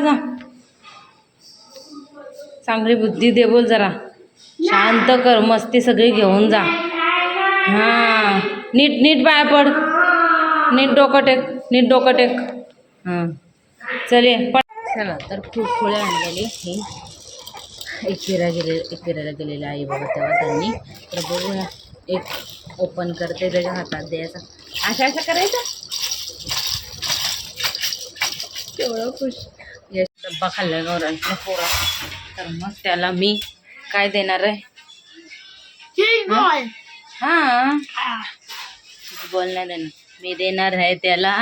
बरं जा. चांगली बुद्धी दे बोल जरा. शांत कर मस्ती सगळी घेऊन जा. हां. नीट नीट पाय पड. नीट डोकं टेक नीट डोकं टेक. हां. चल पड. चला तर खूप फुले आणलेली ही. एकविरा गेले एकविराला गेलेले आई बाबा तेव्हा त्यांनी. तर बघूया एक ओपन करते त्याच्या हातात द्यायचा. अशा अशा करायचं? तेवढं खुश. डब्बा खाल्ला गौरांच्या पोरा. तर मग त्याला मी काय देणार आहे? हां? बोल नाही देणार मी देणार आहे त्याला.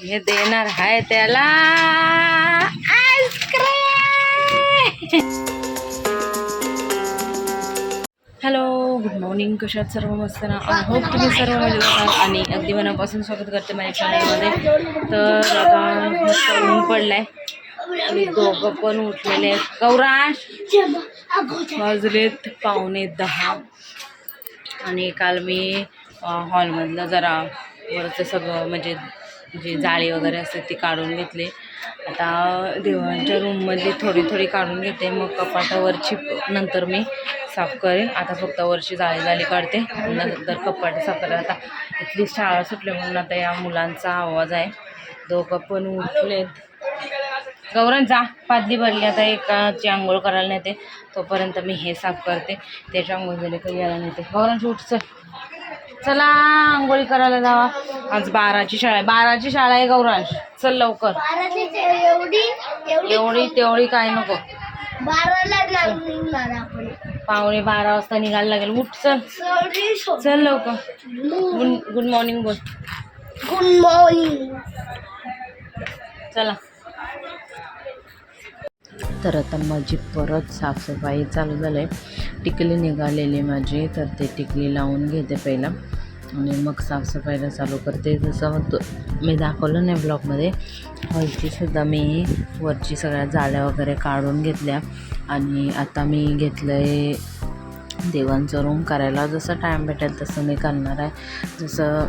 हे देणार आहे त्याला. हॅलो गुड मॉर्निंग कशात सर्व? मस्त ना? आय होप तुम्ही सर्व म्हणजे मजेत असाल आणि अगदी मनापासून स्वागत करते माझ्या चॅनलमध्ये तर आता मस्त ऊन आहे आणि दोघं पण उठलेले आहेत. गौराश वाजलेत पावणे दहा. आणि काल मी हॉलमधलं जरा वरचं सगळं म्हणजे जे जाळी वगैरे असते ती काढून घेतली. आता देवांच्या रूममधली थोडी थोडी काढून घेते. मग कपाटावरची नंतर मी साफ करेन. आता फक्त वरची जाळी जाळी काढते. नंतर कपाट साफ करेन आता इथली शाळा सुटली म्हणून आता या मुलांचा आवाज आहे. दोघं पण उठलेत जा. पादली भरली. आता एकाची आंघोळ करायला नेते. तोपर्यंत मी हे साफ करते. त्याच्या आंघोळ झाली काही यायला नेते. गौरांश उठ चल. चला आंघोळी करायला जावा. आज बाराची शाळा आहे. बाराची शाळा आहे गौरांश चल लवकर. एवढी तेवढी काय नको. बाराला लागून निघणार आपण. पावणे बारा वाजता निघायला लागेल. उठ चल. सॉरी चल लवकर. गुड गुड मॉर्निंग बोल. Good morning. चला. तर आता माझी परत साफसफाई चालू झाली आहे टिकली निघालेली माझी तर ते टिकली लावून घेते पहिला. आणि मग साफसफाईला चालू करते. जसं होतं मी दाखवलं नाही ब्लॉगमध्ये. हॉलचीसुद्धा मी वरची सगळ्या जाळ्या वगैरे काढून घेतल्या. आणि आता मी घेतलं आहे देवांचं रूम करायला. जसं टाईम भेटेल तसं मी करणार आहे. जसं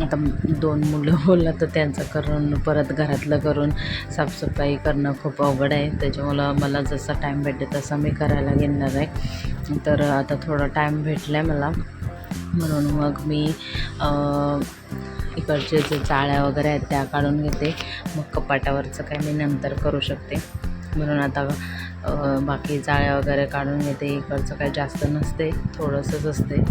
आता दोन मुलं बोललं तर त्यांचं करून परत घरातलं करून साफसफाई करणं खूप अवघड आहे. त्याच्यामुळं मला जसा टाईम भेटेल तसं मी करायला घेणार आहे. तर आता थोडा टाईम भेटला आहे मला. म्हणून मग मी इकडचे जे चाळ्या वगैरे आहेत त्या काढून घेते. मग कपाटावरचं काय मी नंतर करू शकते. म्हणून आता बाकी जाळ्या वगैरे काढून घेते. इकडचं काही जास्त नसते थोडंसंच असते.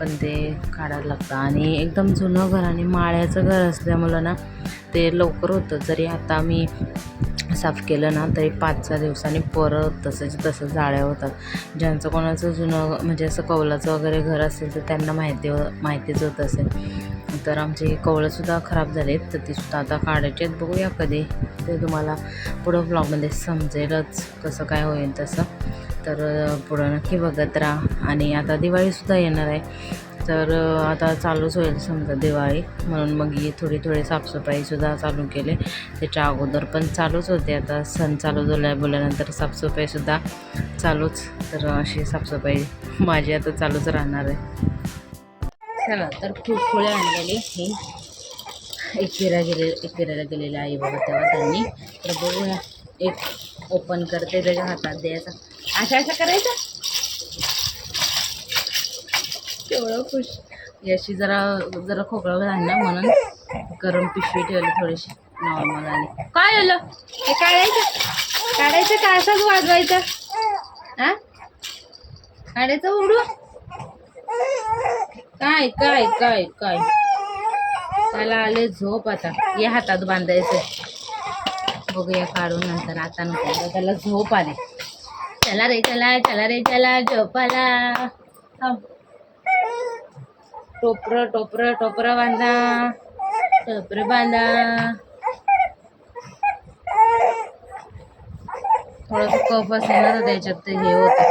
पण ते काढायला लागतं. आणि एकदम जुनं घर आणि माळ्याचं घर असल्यामुळं ना ते लवकर होतं. जरी आता मी साफ केलं ना तरी पाच सहा दिवसांनी परत तसंच तसं जाळ्या होतात. ज्यांचं कोणाचं जुनं म्हणजे असं कौलाचं वगैरे घर असेल तर त्यांना माहिती माहितीच होत असेल. तर आमचे कवळंसुद्धा खराब झालेत तर तीसुद्धा आता काढायची आहेत. बघूया कधी ते तुम्हाला पुढं ब्लॉगमध्ये समजेलच कसं काय होईल तसं. तर पुढं नक्की बघत राहा. आणि आता दिवाळीसुद्धा येणार आहे. तर आता चालूच होईल समजा दिवाळी. म्हणून मग ही थोडी थोडी साफसफाईसुद्धा चालू केले. त्याच्या अगोदर पण चालूच होते. आता सण चालू झाला बोलल्यानंतर साफसफाईसुद्धा चालूच. तर अशी साफसफाई माझी आता चालूच राहणार आहे. चला तर खूप फुले आणलेली ही. एकविरा गेले एक फिरायला गेलेले आई बाबा तेव्हा त्यांनी. तर बघूया एक ओपन करते त्याच्या हातात द्यायचा. अशा अशा करायचं एवढं खुश. याशी जरा जरा खोकळा झाला ना म्हणून गरम पिशवी ठेवली थोडीशी नॉर्मल आली. काय आलं? हे काढायचं? काढायचं का? असंच वाजवायचं? हा? काढायचं उडू काय काय काय काय? त्याला आले झोप आता. या हातात बांधायचं. बघूया काढून नंतर आता नको. त्याला झोप आले. चला रे चला चला रे चला झोपाला. टोपरं टोपरं टोपरं बांधा. टोपरं बांधा. थोडस कफ असेल ना तर त्याच्यात ते हे होतं.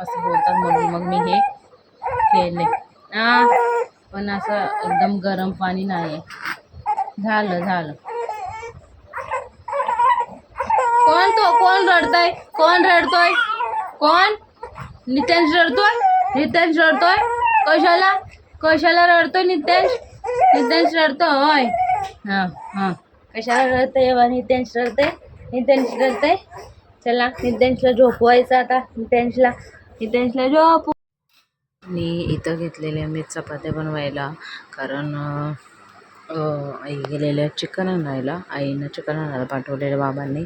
असं बोलतात म्हणून मग मी हे केले. हा पण असं एकदम गरम पाणी नाही झालं झालं. कोण तो? कोण रडतोय? कोण रडतोय? कोण? नितेश रडतोय? नितेश रडतोय? कशाला? कशाला रडतोय नितेश? रडतो रडतोय हां हां. कशाला रडतंय एव्हा नित्यांश रडते नित्यांश रडते चला नित्यांशला झोपवायचं आता. नित्यांशला नित्यांशला झोप मी इथं घेतलेल्या मी चपात्या बनवायला कारण आई गेलेल्या चिकन आणायला. आईनं चिकन आणायला पाठवलेलं बाबांनी.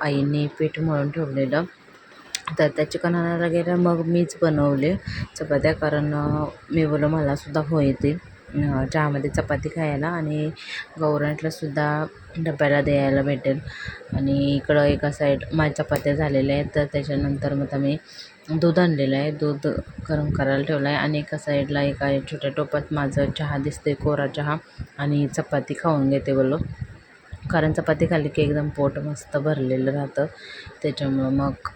आईने पीठ मळून ठेवलेलं. तर त्या चिकन आणायला गेल्या मग मीच बनवले चपात्या. कारण मी बोललो मलासुद्धा हो येते. चहामध्ये चपाती खायला आणि गौरांटलासुद्धा डब्याला द्यायला भेटेल. आणि इकडं एका साईड माझ्या चपात्या झालेल्या आहेत तर त्याच्यानंतर मग आता मी दूध आणलेलं आहे. दूध गरम करायला ठेवलं आहे. आणि एका साईडला एका छोट्या टोपात माझं चहा दिसते कोरा चहा. आणि चपाती खाऊन घेते बोललो. कारण चपाती खाल्ली की एकदम पोट मस्त भरलेलं राहतं. त्याच्यामुळं मग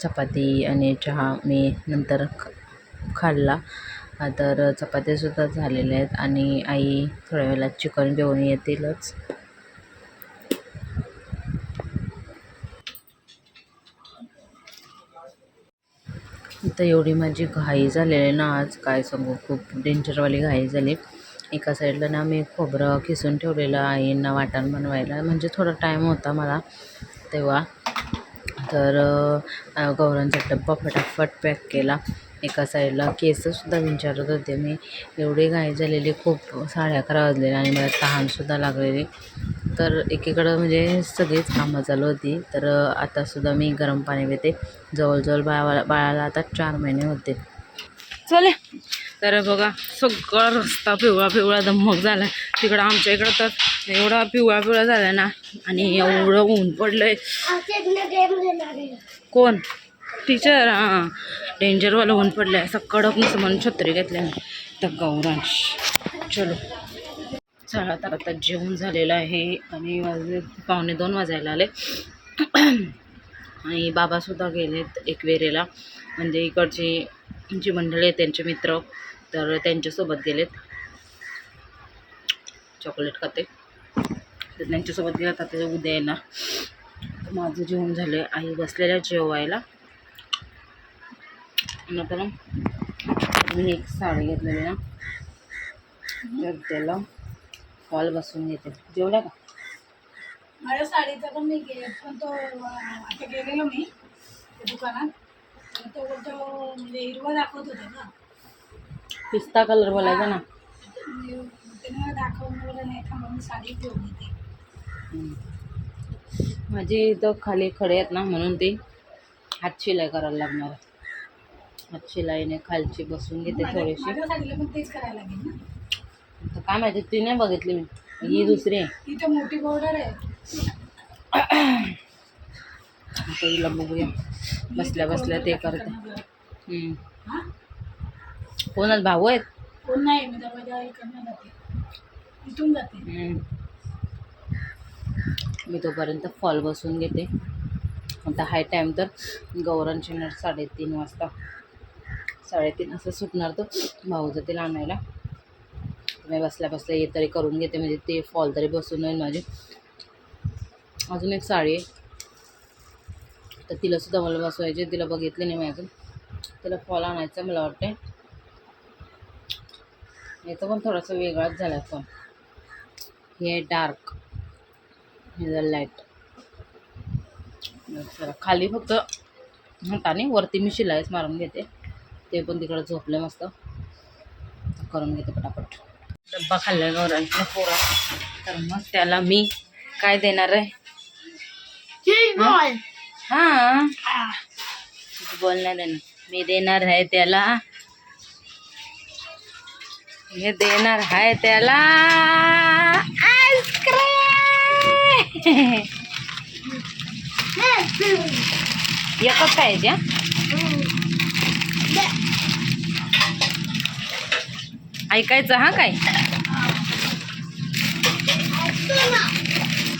चपाती आणि चहा मी नंतर ख खाल्ला. तर चपात्यासुद्धा झालेल्या आहेत आणि आई थोड्या वेळात चिकन घेऊन येतीलच. तर एवढी माझी घाई झालेली आहे ना आज काय सांगू खूप डेंजरवाली घाई झाली. एका साईडला ना मी खोबरं किसून ठेवलेलं आईंना वाटण बनवायला. म्हणजे थोडा टाईम होता मला तेव्हा. तर गौरांचा डब्बा फटाफट पॅक केला. एका साईडला केससुद्धा विचारत होते मी. एवढी घाई झालेली खूप साडे अकरा वाजलेले आणि मला तहानसुद्धा लागलेली. तर एकीकडं म्हणजे सगळीच कामं चालू होती. तर आतासुद्धा मी गरम पाणी पिते जवळजवळ बाळा बाळाला आता चार महिने होते. चले. तर बघा सगळा रस्ता पिवळा पिवळा दमक झाला तिकडं आमच्या इकडं तर एवढा पिवळा पिवळा झाला ना आणि एवढं ऊन पडलंय. आहे कोण? टीचर हां. डेंजरवालं ऊन पडलं आहे असं कडक नसं म्हणून छत्री घेतल्या तर गौरांश. चलो. चला तर आता जेवण झालेलं आहे. आणि वाजले पावणे दोन वाजायला आले. आणि बाबासुद्धा गेलेत एकवेरेला. म्हणजे इकडचे जी मंडळी आहेत त्यांचे मित्र तर त्यांच्यासोबत गेलेत. चॉकलेट खाते. तर त्यांच्यासोबत गेला तर उद्या येणार तर माझं जेवण झालं आई बसलेल्या जेवायला. नंतर मी एक साडी घेतलेली ना तर त्याला हॉल बसून घेते जेवला का? माझ्या साडीचा पण मी पण तो आता गेलेलो मी दुकानात. तो म्हणजे हिरवा दाखवत होता ना. पिस्ता कलर बोलायचा ना. त्याने दाखवून मला नाही थांबा मी साडी घेऊन येते. हम्म. माझी इथं खाली खडे आहेत ना म्हणून ती हात शिलाई करायला लागणार. हात शिलाईने खालची बसून घेते थोडीशी. माझ्या साडीला पण तेच करायला लागेल ना. तर काय माहिती ती नाही बघितली मी. ही दुसरी आहे. इथं मोठी बॉर्डर आहे. आता हिला बघूया. बसल्या बसल्या ते करते. हा कोणाला भाऊ आहेत? कोण नाही मी जाते. इथून जाते. हम्म. मी तोपर्यंत फॉल बसून घेते. आता हाय टाईम तर गौरण येणार साडेतीन वाजता. साडेतीन असं सुटणार तो भाऊ जातील आणायला. मी बसल्या बसल्या हे तरी करून घेते. म्हणजे ते फॉल तरी बसून होईल माझी. अजून एक साडी आहे. तर तिलासुद्धा मला बसवायची. तिला बघितली नाही मी अजून. तिला फॉल आणायचा मला वाटते याचा पण थोडासा वेगळाच झाला फॉल हे आहे डार्क हे जर लाइट चला खाली फक्त हाताने वरती मी शिलाईच मारून घेते. ते पण तिकडं झोपलं मस्त. करून घेते पटापट. डब्बा खाल्ला गौरांच्या पोरा. तर मग त्याला मी काय देणार आहे? हा. बोलणार आहे ना. मी देणार आहे त्याला. मी देणार आहे त्याला आईस्क्रीम. एकच पाहिजे ऐकायचं हा काय?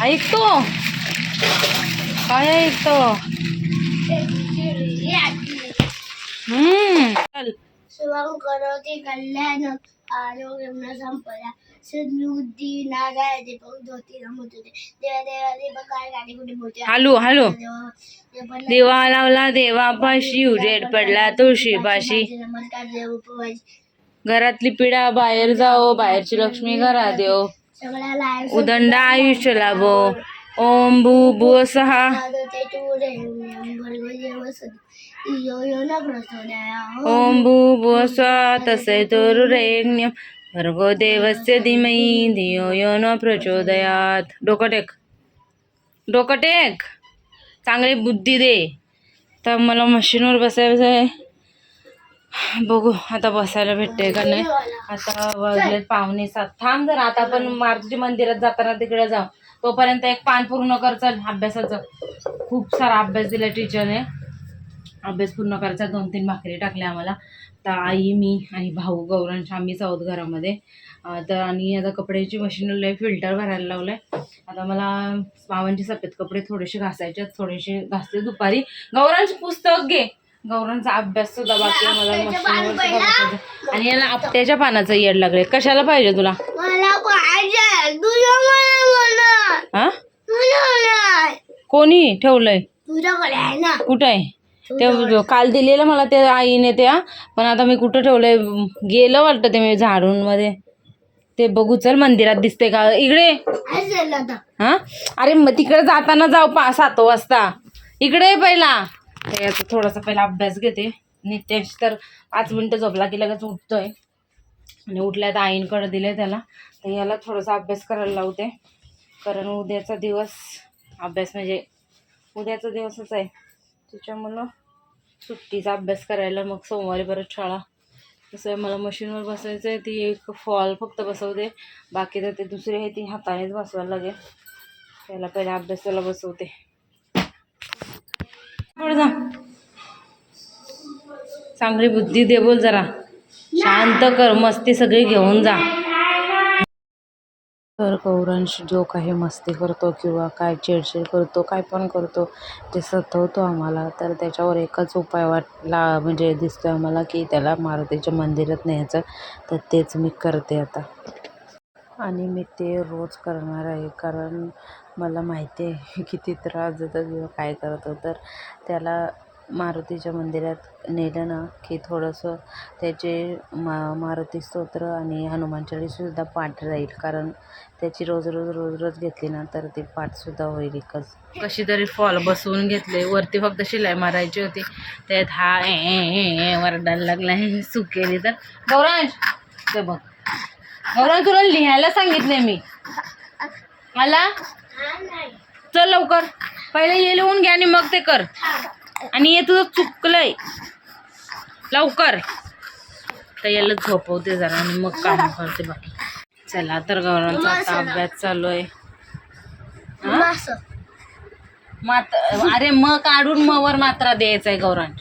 ऐकतो काय ऐकतो हम्म चल शिवम करोति कल्याण आरोग्यम न संपदा सद्बुद्धी नाराय दीपक ज्योती नमोतुते देवा देवा दीपक काय गाडी कुठे बोलते हालू हालू देवा देवा देवा लावला देवापाशी उजेड पडला तुळशीपाशी नमस्कार देव उपवास घरातली पिढा बाहेर जाओ बाहेरची लक्ष्मी घरात येऊ सगळ्याला उदंड आयुष्य लाभो ओम भू भू सहा। ओम भू भू स्वा तसे तरुरेण्यम भर्गो देवस्य धीमही धियो यो न प्रचोदयात। डोकं टेक डोकं टेक चांगली बुद्धी दे। तर मला मशीनवर बसायचं आहे. बघू आता बसायला भेटते का नाही? आता वाजले पाहुणे सात. थांब जर आता आपण मारुती मंदिरात जाताना तिकडे जाऊ. तोपर्यंत एक पान पूर्ण कर चल अभ्यासाचं. खूप सारा अभ्यास दिला टीचरने अभ्यास पूर्ण करायचा दोन तीन भाकरी टाकल्या आम्हाला. तर आई मी आणि भाऊ गौरांश आम्हीच आहोत घरामध्ये. तर आणि आता कपड्याची मशीन लय फिल्टर भरायला लावलंय. आता मला मावांचे सफेद कपडे थोडेसे घासायचे थोडेसे घासते दुपारी. गौरांश पुस्तक घे. गौरांचा अभ्यास सुद्धा बाकी मला. मशीनवर. आणि याला आपट्याच्या पानाचं येड लागले कशाला पाहिजे तुला मला पाहिजे तुझ्या मला हा? कोणी ठेवलंय? तुझ्याकडे आहे ना. कुठं आहे? ते काल दिलेलं मला ते आईने त्या पण आता मी कुठं ठेवलंय? गेलं वाटतं ते मी झाडून मध्ये ते बघू चल मंदिरात दिसते का? इकडे. हा? अरे मग तिकडे जाताना जाऊ पा सात वाजता. इकडे पहिला. ते आता थोडासा पहिला अभ्यास घेते. नित्यांश तर पाच मिनटं झोपला की लगेच उठतोय. आणि उठल्या तर आईंकडे दिले त्याला. तर याला थोडासा अभ्यास करायला लावते. कारण उद्याचा दिवस अभ्यास म्हणजे उद्याचा दिवसच आहे. त्याच्यामुळं सुट्टीचा अभ्यास करायला मग सोमवारी परत शाळा. तसं मला मशीनवर बसवायचं आहे ती एक फॉल फक्त बसवते. बाकी तर ते दुसरी आहे ती हातानेच बसवायला लागेल. त्याला पहिले अभ्यासाला बसवते. जा. चांगली बुद्धी दे बोल जरा. शांत कर मस्ती सगळी घेऊन जा. तर गौरांश जो काही मस्ती करतो किंवा काय चिडचिड करतो काय पण करतो ते सतवतो आम्हाला. तर त्याच्यावर एकच उपाय वाटला म्हणजे दिसतोय आम्हाला की त्याला मारुतीच्या मंदिरात न्यायचं तर तेच मी करते आता. आणि मी ते रोज करणार आहे कारण मला माहिती आहे किती त्रास देतो किंवा काय करतो. तर त्याला मारुतीच्या मंदिरात नेलं ना की थोडंसं त्याचे मा मारुती स्तोत्र आणि हनुमान चाळीससुद्धा पाठ राहील. कारण त्याची रोज रोज रोज रोज घेतली ना तर ती पाठसुद्धा होईल एकच. कशी तरी फॉल बसवून घेतले. वरती फक्त शिलाई मारायची होती. त्यात हा ए, वरडायला लागला. हे सुकेली तर. गौरांश ते बघ. गौरांश तुला लिहायला सांगितलंय मी. मला चल लवकर. पहिले ये लिहून घ्या आणि मग ते कर. आणि हे तुझं चुकलंय. लवकर. तर याला झोपवते जरा आणि मग काम करते बाकी चला तर गौरांचा आता अभ्यास चालू आहे हा? मात अरे म काढून म वर मात्रा द्यायचा आहे गौरांश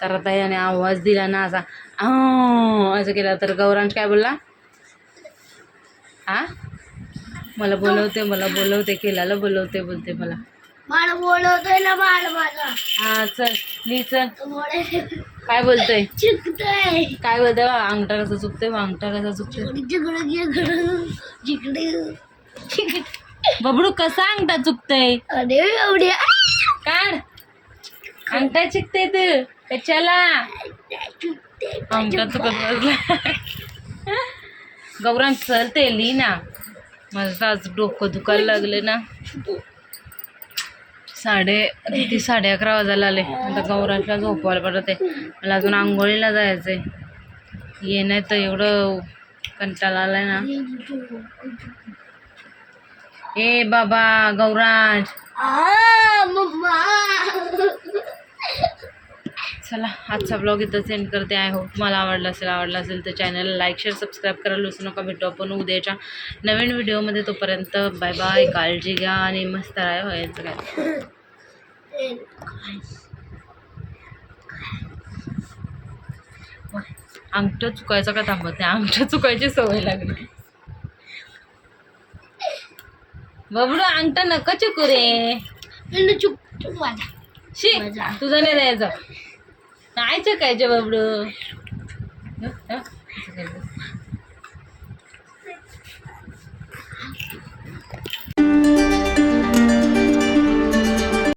तर आता याने आवाज दिला ना असा. असं केला तर गौरांश काय बोलला? हा? मला बोलवते मला बोलवते केलाला बोलवते बोलते मला. मला बोलवतोय ना बाळ माझा. हा चल ली चल. बोलाय काय बोलतोय? चिकतोय काय बोलतोय बा? अंगठा कसा चुकतोय बा? अंगठा कसा चुकतोय? जिकडं जिकडं जिकडे बबडू कसा अंगठा चुकतोय? अरे एवढ्या काढ. अंगठा चिकते तू. कशाला अंगठा चुकत बसला. गौरांग चल ते ली ना. माझं आज डोकं दुखायला लागले ना. साडे किती साडे अकरा वाजायला आले आता गौराशला झोपवायला पडत आहे. मला अजून आंघोळीला जायचं आहे ये नाही तर एवढं कंटाळा आलाय ना. ए बाबा गौराज चला आजचा ब्लॉग इथं सेंड करते. आय होप मला आवडला असेल आवडला असेल तर चॅनलला लाईक शेअर सबस्क्राईब करायला विसरू नका. भेटू आपण उद्याच्या नवीन व्हिडिओमध्ये तोपर्यंत बाय बाय काळजी घ्या आणि मस्त राहा. व्हायचं काय? अंगठं चुकायचं का थांबत नाही? अंगठं चुकायची सवय लागली. बबडू अंगठं नका चुकू रे. चुप चुप माझा शी. तुझं नाही द्यायचं काय चकायचे बाबडू